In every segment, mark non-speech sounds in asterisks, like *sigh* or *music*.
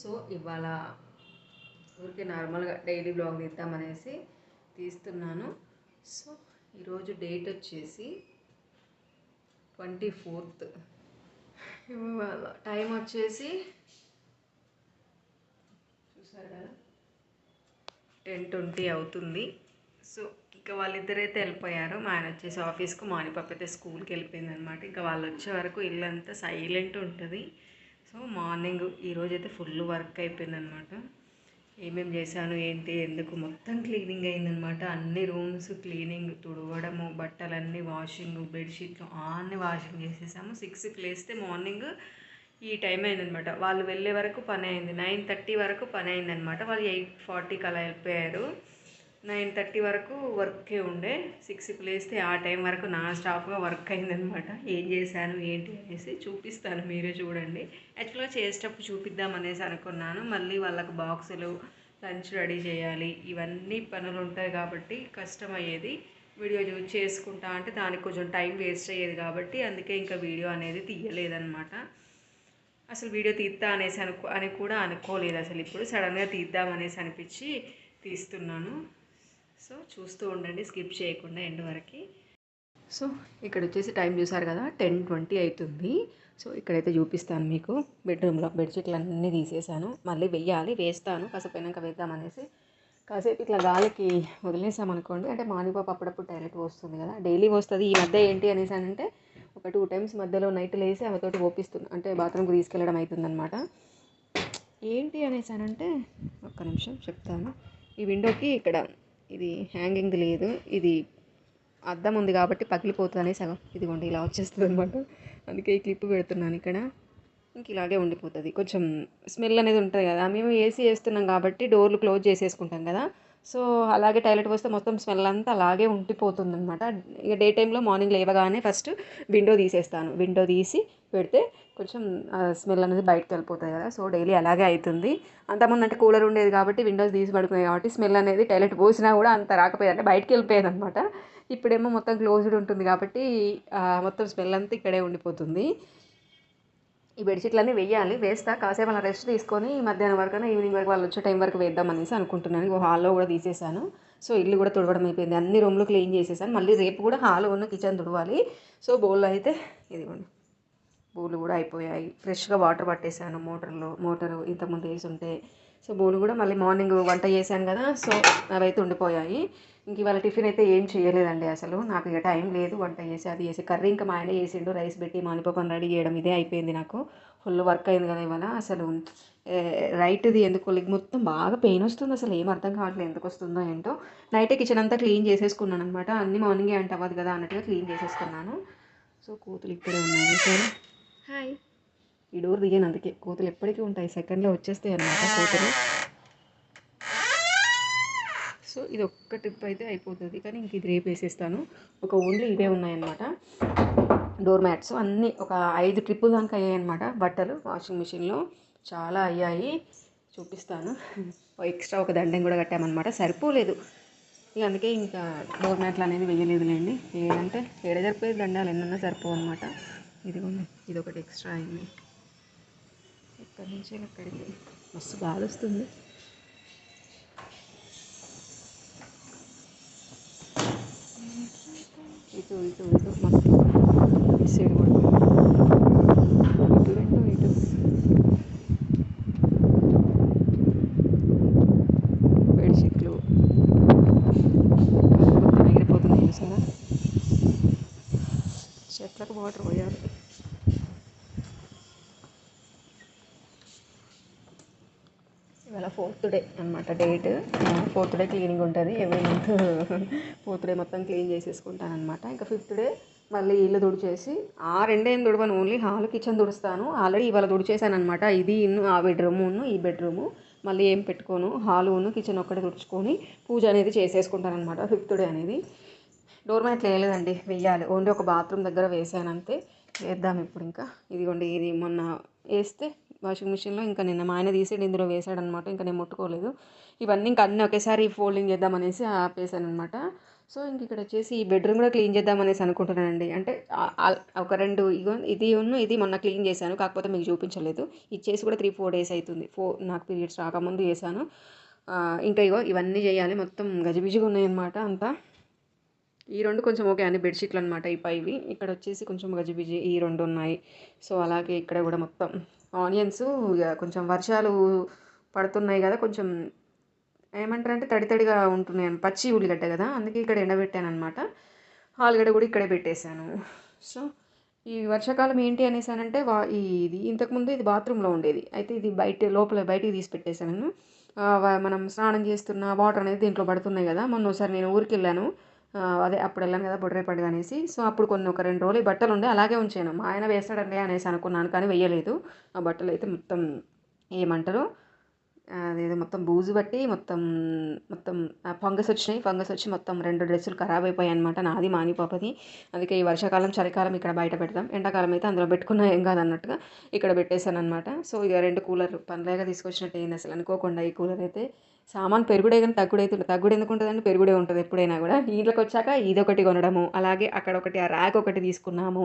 So ఇవాళ ఊరికే నార్మల్గా డైలీ బ్లాగ్ తీద్దామనేసి తీస్తున్నాను. సో ఈరోజు డేట్ వచ్చేసి ట్వంటీ ఫోర్త్. ఇవాళ టైం వచ్చేసి చూసారు కదా టెన్ ట్వంటీ అవుతుంది. సో ఇంకా వాళ్ళిద్దరైతే వెళ్ళిపోయారు. మా ఆయన వచ్చేసి ఆఫీస్కు మా పాప అయితే స్కూల్కి వెళ్ళిపోయింది అనమాట ఇంకా వాళ్ళు వచ్చే వరకు ఇల్లు అంతా సైలెంట్ ఉంటుంది. సో మార్నింగ్ ఈరోజు అయితే ఫుల్ వర్క్ అయిపోయిందనమాట. ఏమేమి చేశాను ఏంటి ఎందుకు మొత్తం క్లీనింగ్ అయిందనమాట. అన్ని రూమ్స్ క్లీనింగ్ తుడవడము బట్టలన్నీ వాషింగ్ బెడ్షీట్లు అన్ని వాషింగ్ చేసేసాము. సిక్స్కి లేస్తే మార్నింగ్ ఈ టైం అయిందనమాట. వాళ్ళు వెళ్ళే వరకు పని అయింది. నైన్ థర్టీ వరకు పని అయిందనమాట. వాళ్ళు ఎయిట్ ఫార్టీకి అలా వెళ్ళిపోయారు. నైన్ థర్టీ వరకు వర్కే ఉండే. సిక్స్కి లేస్తే ఆ టైం వరకు నా స్టాఫ్గా వర్క్ అయిందనమాట ఏం చేశాను ఏంటి అనేసి చూపిస్తాను మీరే చూడండి. యాక్చువల్గా చేసేటప్పుడు చూపిద్దాం అనేసి అనుకున్నాను. మళ్ళీ వాళ్ళకు బాక్సులు లంచ్ రెడీ చేయాలి. ఇవన్నీ పనులు ఉంటాయి కాబట్టి కష్టం అయ్యేది వీడియో చూసి చేసుకుంటా అంటే దానికి కొంచెం టైం వేస్ట్ అయ్యేది కాబట్టి అందుకే ఇంకా వీడియో అనేది తీయలేదన్నమాట. అసలు వీడియో తీద్దా అనేసి అనుకో అని కూడా అనుకోలేదు అసలు ఇప్పుడు. సడన్గా తీద్దాం అనేసి అనిపించి తీస్తున్నాను. సో చూస్తూ ఉండండి స్కిప్ చేయకుండా ఎండ్ వరకు. సో ఇక్కడ వచ్చేసి టైం చూసారు కదా టెన్ ట్వంటీ అవుతుంది సో ఇక్కడైతే చూపిస్తాను మీకు బెడ్రూమ్లో బెడ్షీట్లు అన్నీ తీసేసాను. మళ్ళీ వెయ్యాలి వేస్తాను కాసేపు వేద్దాం వేద్దామనేసి కాసేపు ఇట్లా గాలికి వదిలేసామనుకోండి అంటే మార్నింగ్ పాప అప్పుడప్పుడు టాయిలెట్ వస్తుంది కదా డైలీ వస్తుంది ఈ మధ్య ఏంటి అనేసి అంటే ఒక టూ టైమ్స్ మధ్యలో నైట్ లేసి ఆమెతోటి ఓపిస్తుంది అంటే బాత్రూమ్కి తీసుకెళ్ళడం అవుతుందన్నమాట ఏంటి అనేసానంటే ఒక్క నిమిషం చెప్తాను. ఈ విండోకి ఇక్కడ ఇది హ్యాంగింగ్ లేదు. ఇది అద్దం ఉంది కాబట్టి పగిలిపోతుంది సగం. ఇదిగోండి ఇలా వచ్చేస్తుంది అనమాట అందుకే ఈ క్లిప్ పెడుతున్నాను ఇక్కడ. ఇంక ఇలాగే ఉండిపోతుంది. కొంచెం స్మెల్ అనేది ఉంటుంది కదా. మేము ఏసీ వేస్తున్నాం కాబట్టి డోర్లు క్లోజ్ చేసేసుకుంటాం కదా. సో అలాగే టాయిలెట్ వస్తే మొత్తం స్మెల్ అంతా అలాగే ఉండిపోతుంది అనమాట ఇక డే టైంలో మార్నింగ్ లేవగానే ఫస్ట్ విండో తీసేస్తాను. విండో తీసి పెడితే కొంచెం స్మెల్ అనేది బయటకు వెళ్ళిపోతుంది కదా. సో డైలీ అలాగే అవుతుంది అంతకుముందు అంటే కూలర్ ఉండేది కాబట్టి విండోస్ తీసి పడుకునేది కాబట్టి స్మెల్ అనేది టాయిలెట్ పోసినా కూడా అంత రాకపోయేది. అంటే బయటకు వెళ్ళిపోయేది అనమాట ఇప్పుడేమో మొత్తం క్లోజ్డ్ ఉంటుంది కాబట్టి మొత్తం స్మెల్ అంతా ఇక్కడే ఉండిపోతుంది. ఈ బెడ్షీట్లన్నీ వేయాలి. వేస్తా కాసేపు అలా రెస్ట్ తీసుకొని మధ్యాహ్నం వరకు ఈవినింగ్ వరకు వాళ్ళు వచ్చే టైం వరకు వేద్దాం అనేసి అనుకుంటున్నాను. ఇగో హాల్లో కూడా తీసేసాను. సో ఇల్లు కూడా తుడవడం అయిపోయింది. అన్ని రూమ్లు క్లీన్ చేసేసాను. మళ్ళీ రేపు కూడా హాల్ ఉన్న కిచెన్ తుడవాలి. సో బౌల్లో అయితే ఇదిగోండి. బౌలు కూడా అయిపోయాయి. ఫ్రెష్గా వాటర్ పట్టేసాను మోటార్లో మోటారు ఇంతకుముందు వేసి ఉంటే సో బౌలు కూడా మళ్ళీ మార్నింగ్ వంట చేశాను కదా సో అవైతే ఉండిపోయాయి. ఇంక ఇవాళ టిఫిన్ అయితే ఏం చేయలేదండి అసలు. నాకు ఇక టైం లేదు వంట చేసి అది చేసి. కర్రీ ఇంకా మా ఆయన చేసిండు రైస్ పెట్టి మానిపప్పని రెడీ చేయడం ఇదే అయిపోయింది నాకు. ఫుల్ వర్క్ అయింది కదా ఇవాళ అసలు. రైట్ది ఎందుకు? లెగ్ మొత్తం బాగా పెయిన్ వస్తుంది అసలు. ఏం అర్థం కావట్లేదు ఎందుకు వస్తుందో ఏంటో. నైటే కిచెన్ అంతా క్లీన్ చేసేసుకున్నాను అనమాట అన్ని మార్నింగే అంటే అవ్వదు కదా అన్నట్టుగా క్లీన్ చేసేసుకున్నాను. సో కూతులు ఇక్కడే ఉన్నాయి. సరే హాయ్ ఈ డోర్ దిగాను అందుకే. కోతులు ఎప్పటికీ ఉంటాయి. సెకండ్లో వచ్చేస్తాయి అన్నమాట కోతులు. సో ఇది ఒక్క ట్రిప్ అయితే అయిపోతుంది. కానీ ఇంక ఇది రేపు వేసేస్తాను. ఒక ఓన్లీ ఇవే ఉన్నాయన్నమాట. Door mats. అన్నీ ఒక ఐదు ట్రిప్పులు దాకా అయ్యాయి అనమాట బట్టలు వాషింగ్ మిషన్లో చాలా అయ్యాయి. చూపిస్తాను. ఎక్స్ట్రా ఒక దండం కూడా కట్టామన్నమాట. సరిపోలేదు. ఇక అందుకే ఇంకా డోర్ మ్యాట్లు అనేది వేయలేదులేండి. ఏదంటే ఏడ సరిపోయేది దండాలు ఎన్నన్నా సరిపోవు అనమాట ఇదిగోండి ఇది ఒకటి ఎక్స్ట్రా అయింది. ఇక్కడి నుంచి ఇక్కడికి మస్తు గాలి వస్తుంది. ఇటు ఇటు ఇటు మస్తు. ఇటు రెండు ఇటు బెడ్షీట్లు మొత్తం ఎగిరిపోతున్నాయి చూసారా చెట్లకు వాటర్ పోయాలి. ఇవాళ ఫోర్త్ డే అనమాట డేట్. ఫోర్త్ డే క్లీనింగ్ ఉంటుంది. ఎవ్రీ మంత్ *laughs* ఫోర్త్ డే మొత్తం క్లీన్ చేసేసుకుంటాను అనమాట ఇంకా ఫిఫ్త్ డే మళ్ళీ ఇల్లు తుడిచేసి ఆ రెండేం తుడవను ఓన్లీ హాల్ కిచెన్ తుడుస్తాను. ఆల్రెడీ ఇవాళ తుడిచేసాను అనమాట ఇది ఇన్ను ఆ బెడ్రూమ్ ఈ బెడ్రూము. మళ్ళీ ఏం పెట్టుకోను హాలును కిచెన్ ఒక్కటే తుడుచుకొని పూజ అనేది చేసేసుకుంటాను అనమాట ఫిఫ్త్ డే అనేది. డోర్ మ్యాట్ వేయలేదండి వెయ్యాలి ఓన్లీ ఒక బాత్రూమ్ దగ్గర వేసాను అంతే. వేద్దాం ఇప్పుడు ఇంకా. ఇదిగోండి ఇది మొన్న వేస్తే వాషింగ్ మిషన్లో ఇంకా నిన్న మా ఆయన తీసి ఇందులో వేసాడనమాట ఇంకా నేను ముట్టుకోలేదు. ఇవన్నీ ఇంకా అన్నీ ఒకేసారి ఫోల్డింగ్ చేద్దామనేసి ఆపేసాను అనమాట సో ఇంక ఇక్కడ వచ్చేసి ఈ బెడ్రూమ్ కూడా క్లీన్ చేద్దామనేసి అనుకుంటున్నానండి. అంటే ఒక రెండు ఇగో ఇది ఉన్న ఇది మొన్న క్లీన్ చేశాను. కాకపోతే మీకు చూపించలేదు. ఇది చేసి కూడా త్రీ ఫోర్ డేస్ అవుతుంది ఫోర్ నాకు పీరియడ్స్ రాకముందు చేశాను. ఇంకా ఇగో ఇవన్నీ చేయాలి. మొత్తం గజిబిజిగా ఉన్నాయన్నమాట అంతా. ఈ రెండు కొంచెం ఓకే అండి బెడ్షీట్లు అనమాట ఈ పైవి. ఇక్కడ వచ్చేసి కొంచెం గజిబిజి ఈ రెండు ఉన్నాయి. సో అలాగే ఇక్కడ కూడా మొత్తం ఆనియన్స్ ఇక కొంచెం వర్షాలు పడుతున్నాయి కదా కొంచెం ఏమంటారు అంటే తడి తడిగా ఉంటున్నాయి పచ్చి ఉల్లిగడ్డ కదా అందుకే ఇక్కడ ఎండబెట్టాను అనమాట ఆలుగడ్డ కూడా ఇక్కడే పెట్టేశాను. సో ఈ వర్షాకాలం ఏంటి అనేసానంటే వా ఈ ఇది ఇంతకుముందు ఇది బాత్రూంలో ఉండేది. అయితే ఇది బయట లోపల బయటికి తీసి పెట్టేశాను. మనం స్నానం చేస్తున్న వాటర్ అనేది దీంట్లో పడుతున్నాయి కదా. మొన్న ఒకసారి నేను ఊరికి వెళ్ళాను అదే అప్పుడు వెళ్ళాను కదా బొడ్రే పండుగ అనేసి. సో అప్పుడు కొన్ని ఒక రెండు రోజులు బట్టలు ఉండే అలాగే ఉంచాను. మా ఆయన వేస్తాడండి అనేసి అనుకున్నాను కానీ వెయ్యలేదు ఆ బట్టలు అయితే మొత్తం ఏమంటారు? అదేదో మొత్తం బూజు పట్టి మొత్తం మొత్తం ఫంగస్ వచ్చినాయి. ఫంగస్ వచ్చి మొత్తం రెండు డ్రెస్సులు ఖరాబ్ అయిపోయాయి అనమాట నాది మాని పాపది. అందుకే ఈ వర్షాకాలం చలికాలం ఇక్కడ బయట పెడతాం ఎండాకాలం అయితే అందులో పెట్టుకున్నా ఏం కాదు అన్నట్టుగా ఇక్కడ పెట్టేశాను అనమాట సో ఇక రెండు కూలర్ పనిలేగా తీసుకొచ్చినట్టు ఏంది అసలు. అనుకోకుండా ఈ కూలర్ అయితే. సామాన్ పెరుగుడే కానీ తగ్గుడు అయితే తగ్గుడు ఎందుకు ఉంటుందండి? పెరుగుడే ఉంటుంది ఎప్పుడైనా కూడా. ఇంట్లోకి వచ్చాక ఇదొకటి కొనడము అలాగే అక్కడ ఒకటి ఆ ర్యాక్ ఒకటి తీసుకున్నాము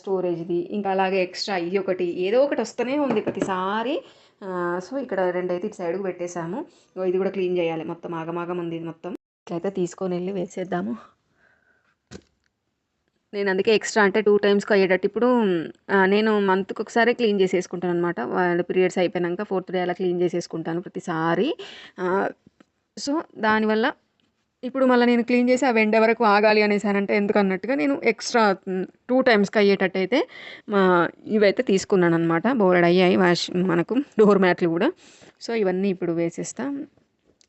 స్టోరేజ్ది. ఇంకా అలాగే ఎక్స్ట్రా ఇది ఒకటి ఏదో ఒకటి వస్తూనే ఉంది. ప్రతిసారి సో ఇక్కడ రెండైతే ఇటు సైడ్కి పెట్టేశాము ఇది కూడా క్లీన్ చేయాలి. మొత్తం ఆగమాగం ఉంది ఇది మొత్తం. ఇట్లయితే తీసుకొని వెళ్ళి వేసేద్దాము. నేను అందుకే ఎక్స్ట్రా అంటే టూ టైమ్స్కి అయ్యేటట్టు ఇప్పుడు నేను మంత్కి ఒకసారి క్లీన్ చేసేసుకుంటాను అనమాట వాళ్ళ పీరియడ్స్ అయిపోయాక ఫోర్త్ డే అలా క్లీన్ చేసేసుకుంటాను ప్రతిసారి. సో దానివల్ల ఇప్పుడు మళ్ళీ నేను క్లీన్ చేసి అవి ఎండ వరకు ఆగాలి అనేసానంటే ఎందుకు అన్నట్టుగా నేను ఎక్స్ట్రా టూ టైమ్స్కి అయ్యేటట్టు అయితే మా ఇవైతే తీసుకున్నాను అనమాట బోర్డ్ అయ్యాయి. వాష్ మనకు డోర్ మ్యాట్లు కూడా. సో ఇవన్నీ ఇప్పుడు వేసేస్తా.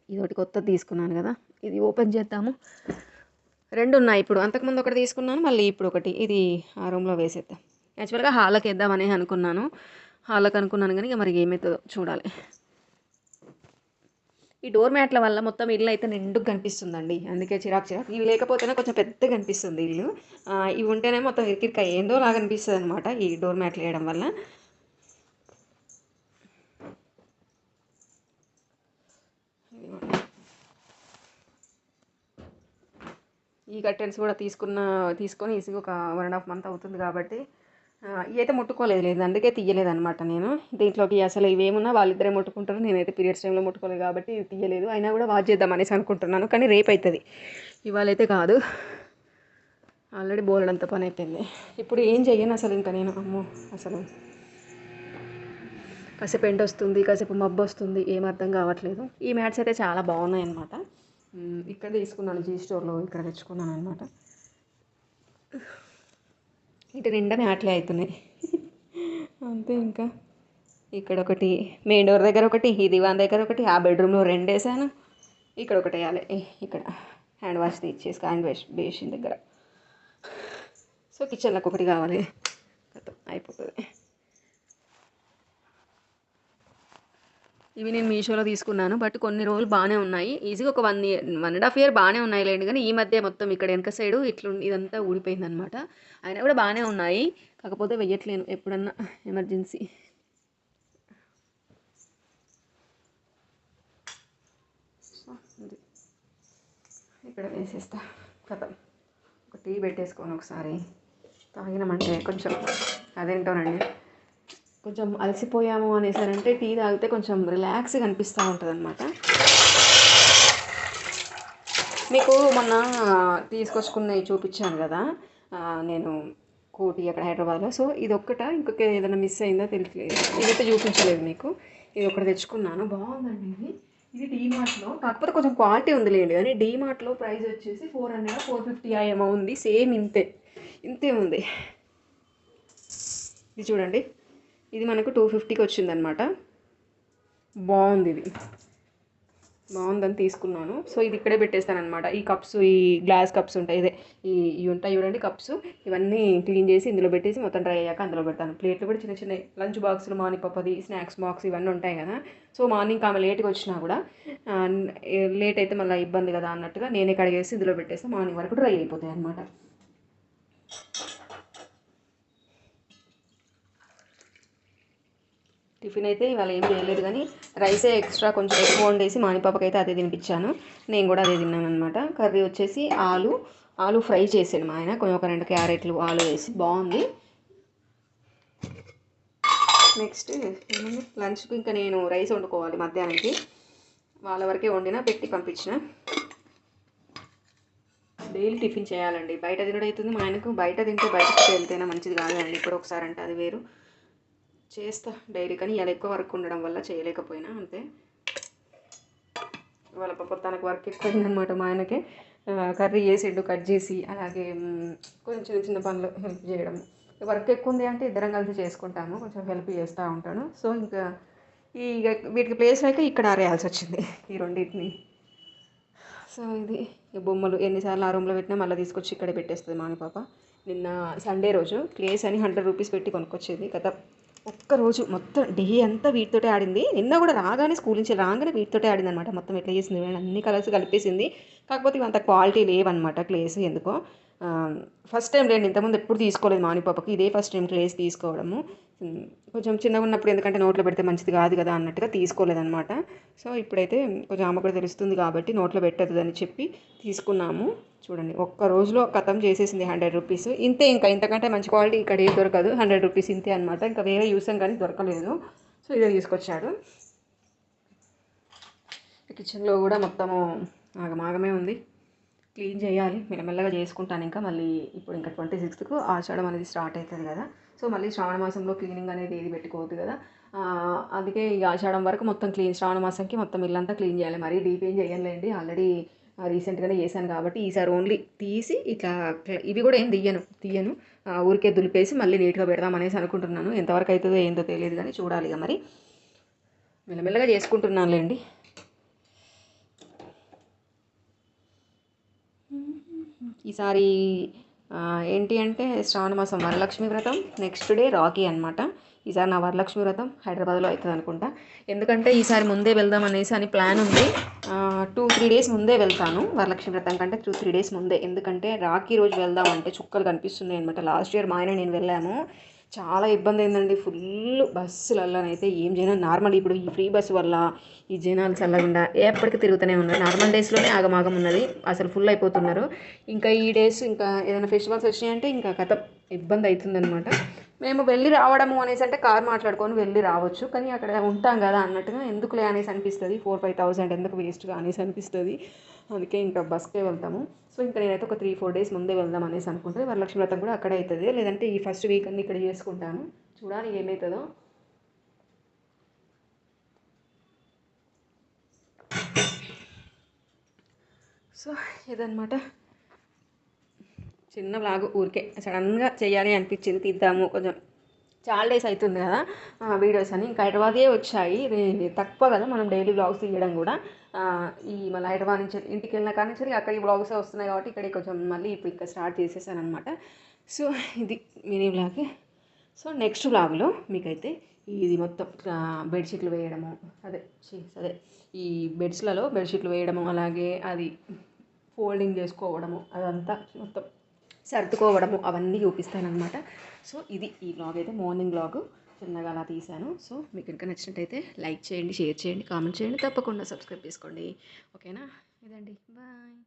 ఇదొకటి కొత్త తీసుకున్నాను కదా. ఇది ఓపెన్ చేద్దాము. రెండు ఉన్నాయి ఇప్పుడు. అంతకుముందు ఒకటి తీసుకున్నాను మళ్ళీ ఇప్పుడు ఒకటి. ఇది ఆ రూమ్లో వేసేద్దాం. యాక్చువల్గా హాల్కి వేద్దామని అనుకున్నాను. హాల్కి అనుకున్నాను కానీ ఇక మరి ఏమవుతుందో చూడాలి. ఈ డోర్ మ్యాట్ల వల్ల మొత్తం ఇల్లు అయితే నిండుగా కనిపిస్తుందండి. అందుకే చిరాకు చిరాకు. ఇవి లేకపోతేనే కొంచెం పెద్దగా కనిపిస్తుంది ఇల్లు. ఇవి ఉంటేనే మొత్తం ఇరికిరిక ఏందో లాగా అనిపిస్తుంది అనమాట ఈ డోర్ మ్యాట్లు వేయడం వల్ల. ఈ కర్టెన్స్ కూడా తీసుకున్న తీసుకొని ఈజీగా ఒక వన్ అండ్ హాఫ్ మంత్ అవుతుంది కాబట్టి ఇవైతే ముట్టుకోలేదు లేదు అందుకే తీయలేదు అనమాట నేను. దీంట్లోకి అసలు ఇవేమున్నా వాళ్ళిద్దరే ముట్టుకుంటారు నేనైతే పీరియడ్స్ టైంలో ముట్టుకోలేదు కాబట్టి ఇది తీయలేదు. అయినా కూడా వాచ్ చేద్దాం అనేసి అనుకుంటున్నాను కానీ రేపు అవుతుంది ఇవాళైతే కాదు. ఆల్రెడీ బోలెడంత పని అయిపోయింది. ఇప్పుడు ఏం చెయ్యను అసలు ఇంకా నేను? అమ్మో అసలు కాసేపు ఎండ వస్తుంది కాసేపు మబ్బు వస్తుంది ఏం అర్థం కావట్లేదు. ఈ మ్యాట్స్ అయితే చాలా బాగున్నాయి అనమాట ఇక్కడ తీసుకున్నాను జీ స్టోర్లో ఇక్కడ తెచ్చుకున్నాను అనమాట ఇటు నిండా మ్యాట్లే అవుతున్నాయి. అంతే ఇంకా. ఇక్కడ ఒకటి మెయిన్ డోర్ దగ్గర ఒకటి ఈ దివాన్ దగ్గర ఒకటి ఆ బెడ్రూమ్లో రెండు వేసాను. ఇక్కడ ఒకటి వేయాలి. ఇక్కడ. హ్యాండ్ వాష్ తీసేసి హ్యాండ్ వాష్ బేసిన్ దగ్గర. సో కిచెన్లోకి ఒకటి కావాలి. అయిపోతుంది. ఇవి నేను మీషోలో తీసుకున్నాను బట్ కొన్ని రోజులు బాగానే ఉన్నాయి. ఈజీగా ఒక one year one and half year బాగానే ఉన్నాయి లేండి కానీ ఈ మధ్య మొత్తం ఇక్కడ వెనక సైడు ఇట్లు ఇదంతా ఊడిపోయింది అనమాట అయినా కూడా బాగానే ఉన్నాయి. కాకపోతే వెయ్యట్లేను ఎప్పుడన్నా ఎమర్జెన్సీ. ఇక్కడ వేసేస్తా. కథం ఒక టీ పెట్టేసుకోను ఒకసారి. తాగినామంటే కొంచెం అదేంటోనండి కొంచెం అలసిపోయాము అనేసారంటే టీ తాగితే కొంచెం రిలాక్స్గా అనిపిస్తూ ఉంటుంది అనమాట మీకు మొన్న తీసుకొచ్చుకున్నవి చూపించాను కదా. నేను కోటి అక్కడ హైదరాబాద్లో. సో ఇది ఒక్కట ఇంకొక ఏదైనా మిస్ అయిందో తెలియట్లేదు. ఇదైతే చూపించలేదు మీకు. ఇది ఒకటి తెచ్చుకున్నాను. బాగుందండి ఇది. ఇది డీమార్ట్లో. కాకపోతే కొంచెం క్వాలిటీ ఉంది లేండి కానీ డీమార్ట్లో ప్రైస్ వచ్చేసి ఫోర్ హండ్రెడ్ ఫోర్ ఫిఫ్టీ ఏమో ఉంది. సేమ్ ఇంతే. ఇంతే ఉంది. ఇది చూడండి. ఇది మనకు టూ ఫిఫ్టీకి వచ్చిందనమాట బాగుంది ఇది. బాగుందని తీసుకున్నాను. సో ఇది ఇక్కడే పెట్టేస్తాను అనమాట ఈ కప్స్ ఈ గ్లాస్ కప్స్ ఉంటాయి. ఇదే ఈ ఇవి ఉంటాయి చూడండి కప్స్ ఇవన్నీ క్లీన్ చేసి ఇందులో పెట్టేసి మొత్తం డ్రై అయ్యాక అందులో పెడతాను. ప్లేట్లు కూడా చిన్న చిన్న లంచ్ బాక్సులు మార్నింగ్ పప్పది స్నాక్స్ బాక్స్ ఇవన్నీ ఉంటాయి కదా. సో మార్నింగ్ ఆమె లేట్గా వచ్చినా కూడా లేట్ అయితే మళ్ళీ ఇబ్బంది కదా అన్నట్టుగా నేనే కడిగేసి ఇందులో పెట్టేస్తే మార్నింగ్ వరకు డ్రై అయిపోతాయి అనమాట టిఫిన్ అయితే ఇవాళ ఏం చేయలేదు కానీ రైసే ఎక్స్ట్రా కొంచెం ఎక్కువ వండేసి మానిపాపకి అయితే అదే తినిపించాను. నేను కూడా అదే తిన్నాను అనమాట కర్రీ వచ్చేసి ఆలు ఆలు ఫ్రై చేసాను మా ఆయన. కొంచెం ఒక రెండు క్యారెట్లు ఆలు వేసి బాగుంది. నెక్స్ట్ ఏముంది? లంచ్కి ఇంకా నేను రైస్ వండుకోవాలి మధ్యాహ్నానికి. వాళ్ళ వరకే వండినా పెట్టి పంపించిన. డైలీ టిఫిన్ చేయాలండి. బయట తినడం అవుతుంది మా ఆయనకు. బయట తింటే బయటకు వెళ్తేనే మంచిది కాదు అండి ఇప్పుడు ఒకసారి అంటే అది వేరు. చేస్తా డైలీ కానీ ఇలా ఎక్కువ వర్క్ ఉండడం వల్ల చేయలేకపోయినా అంతే. వాళ్ళ పాప తనకు వర్క్ ఎక్కువైందనమాట మా ఆయనకి. కర్రీ చేసిండు కట్ చేసి అలాగే కొంచెం చిన్న చిన్న పనులు హెల్ప్ చేయడం. వర్క్ ఎక్కువ ఉంది అంటే ఇద్దరం కలిసి చేసుకుంటాము కొంచెం హెల్ప్ చేస్తూ ఉంటాను. సో ఇంకా ఈ వీటికి ప్లేస్ అయితే ఇక్కడ ఆరేయాల్సి వచ్చింది ఈ రెండింటిని. సో ఇది ఈ బొమ్మలు ఎన్నిసార్లు ఆ రూమ్లో పెట్టినా మళ్ళీ తీసుకొచ్చి ఇక్కడే పెట్టేస్తుంది మాని పాప. నిన్న సండే రోజు ప్లేస్ అని హండ్రెడ్ రూపీస్ పెట్టి కొనుక్కొచ్చేది గత ఒక్క రోజు మొత్తం డే అంతా వీటితోటే ఆడింది. నిన్న కూడా రాగానే స్కూల్ నుంచి రాగానే వీటితోటే ఆడింది అనమాట మొత్తం ఎట్లా చేసింది అన్ని కలర్స్ కలిపేసింది. కాకపోతే ఇవంత క్వాలిటీ లేవన్నమాట క్లేస్ ఎందుకో. ఫస్ట్ టైం లేండి ఇంతకుముందు ఎప్పుడు తీసుకోలేదు మానిపాపకి. ఇదే ఫస్ట్ టైం క్లేస్ తీసుకోవడము. కొంచెం చిన్నగా ఉన్నప్పుడు ఎందుకంటే నోట్లో పెడితే మంచిది కాదు కదా అన్నట్టుగా తీసుకోలేదనమాట సో ఇప్పుడైతే కొంచెం ఆమె కూడా తెలుస్తుంది కాబట్టి నోట్లో పెట్టదు అని చెప్పి తీసుకున్నాము. చూడండి ఒక్క రోజులో కథం చేసేసింది హండ్రెడ్ రూపీస్. ఇంతే ఇంకా ఇంతకంటే మంచి క్వాలిటీ ఇక్కడ ఏం దొరకదు. హండ్రెడ్ రూపీస్ ఇంతే అనమాట ఇంకా వేరే చూసాం కానీ దొరకలేదు. సో ఇదే తీసుకొచ్చాడు. కిచెన్లో కూడా మొత్తము ఆగమాగమే ఉంది. క్లీన్ చేయాలి. మెల్లమెల్లగా చేసుకుంటాను ఇంకా. మళ్ళీ ఇప్పుడు ఇంకా ట్వంటీ సిక్స్త్కు ఆషాఢం అనేది స్టార్ట్ అవుతుంది కదా. సో మళ్ళీ శ్రావణ మాసంలో క్లీనింగ్ అనేది ఏది పెట్టుకోవద్దు కదా. అందుకే ఈ ఆషాఢం వరకు మొత్తం క్లీన్ శ్రావణ మాసంకి మొత్తం ఇల్లంతా క్లీన్ చేయాలి. మరీ డీప్ ఏం చేయాలండి ఆల్రెడీ రీసెంట్గానే చేశాను కాబట్టి ఈసారి ఓన్లీ తీసి ఇట్లా ఇవి కూడా ఏం తీయను తీయను. ఆ, ఊరికే దులిపేసి మళ్ళీ నీట్గా పెడదాం అనేసి అనుకుంటున్నాను. ఎంతవరకు అవుతుందో ఏందో తెలియదు కానీ చూడాలి ఇక మరి. మెల్లమెల్లగా చేసుకుంటున్నానులేండి. ఈసారి ఏంటి అంటే శ్రావణ మాసం వరలక్ష్మి వ్రతం నెక్స్ట్ డే రాఖీ అనమాట ఈసారి నా వరలక్ష్మి వ్రతం హైదరాబాద్లో అవుతుంది అనుకుంటా. ఎందుకంటే ఈసారి ముందే వెళ్దాం అనేసి అని ప్లాన్ ఉంది. టూ త్రీ డేస్ ముందే వెళ్తాను వరలక్ష్మి వ్రతం కంటే టూ త్రీ డేస్ ముందే. ఎందుకంటే రాఖీ రోజు వెళ్దాం అంటే చుక్కలు కనిపిస్తున్నాయి అనమాట లాస్ట్ ఇయర్ మా ఆయన నేను వెళ్ళాము. చాలా ఇబ్బంది అయిందండి ఫుల్ బస్సులలోనైతే ఏం చేయను. నార్మల్ ఇప్పుడు ఈ ఫ్రీ బస్సు వల్ల ఈ జనాలు చల్లకుండా ఎప్పటికీ తిరుగుతూనే ఉన్నారు. నార్మల్ డేస్లోనే ఆగమాగం ఉన్నది. అసలు ఫుల్ అయిపోతున్నారు. ఇంకా ఈ డేస్ ఇంకా ఏదైనా ఫెస్టివల్స్ వచ్చినాయంటే ఇంకా కథ ఇబ్బంది అవుతుందన్నమాట మేము వెళ్ళి రావడము అనేసి అంటే కార్ మాట్లాడుకొని వెళ్ళి రావచ్చు. కానీ అక్కడ ఉంటాం కదా అన్నట్టుగా ఎందుకులే అనేసి అనిపిస్తుంది. ఫోర్ ఫైవ్ థౌసండ్ ఎందుకు వేస్ట్గా అనేసి అనిపిస్తుంది. అందుకే ఇంకా బస్కే వెళ్తాము. సో ఇంకా నేనైతే ఒక త్రీ ఫోర్ డేస్ ముందే వెళ్దాం అనేసి అనుకుంటే వరలక్ష్మి వ్రతం కూడా అక్కడే అవుతుంది. లేదంటే ఈ ఫస్ట్ వీక్ అన్ని ఇక్కడ చేసుకుంటాను. చూడాలి ఏమవుతుందో సో ఇదన్నమాట. చిన్న బ్లాగ్ ఊరికే. సడన్గా చేయాలి అనిపించింది. తీద్దాము. కొంచెం చాలా డేస్ అవుతుంది కదా వీడియోస్ అని. ఇంకా హైదరాబాదే వచ్చాయి. తక్కువ కదా మనం డైలీ బ్లాగ్స్ తీయడం కూడా. ఈ మళ్ళీ హైదరాబాద్ నుంచి ఇంటికి వెళ్ళిన కానీ సరే అక్కడ ఈ బ్లాగ్స్ వస్తున్నాయి కాబట్టి ఇక్కడ కొంచెం మళ్ళీ ఇప్పుడు ఇంకా స్టార్ట్ చేసేసాను అనమాట సో ఇది మినీ బ్లాగ్ సో నెక్స్ట్ బ్లాగ్లో మీకైతే ఇది మొత్తం బెడ్షీట్లు వేయడము. అదే అదే. ఈ బెడ్స్లలో బెడ్షీట్లు వేయడము అలాగే అది ఫోల్డింగ్ చేసుకోవడము అదంతా మొత్తం. సర్దుకోవడము అవన్నీ చూపిస్తానమాట సో ఇది ఈ బ్లాగ్ అయితే మార్నింగ్ బ్లాగ్ చిన్నగా అలా తీశాను. సో మీకు కనుక నచ్చినట్టయితే లైక్ చేయండి షేర్ చేయండి కామెంట్ చేయండి. తప్పకుండా సబ్స్క్రైబ్ చేసుకోండి. ఓకేనా? ఇదండి. బాయ్.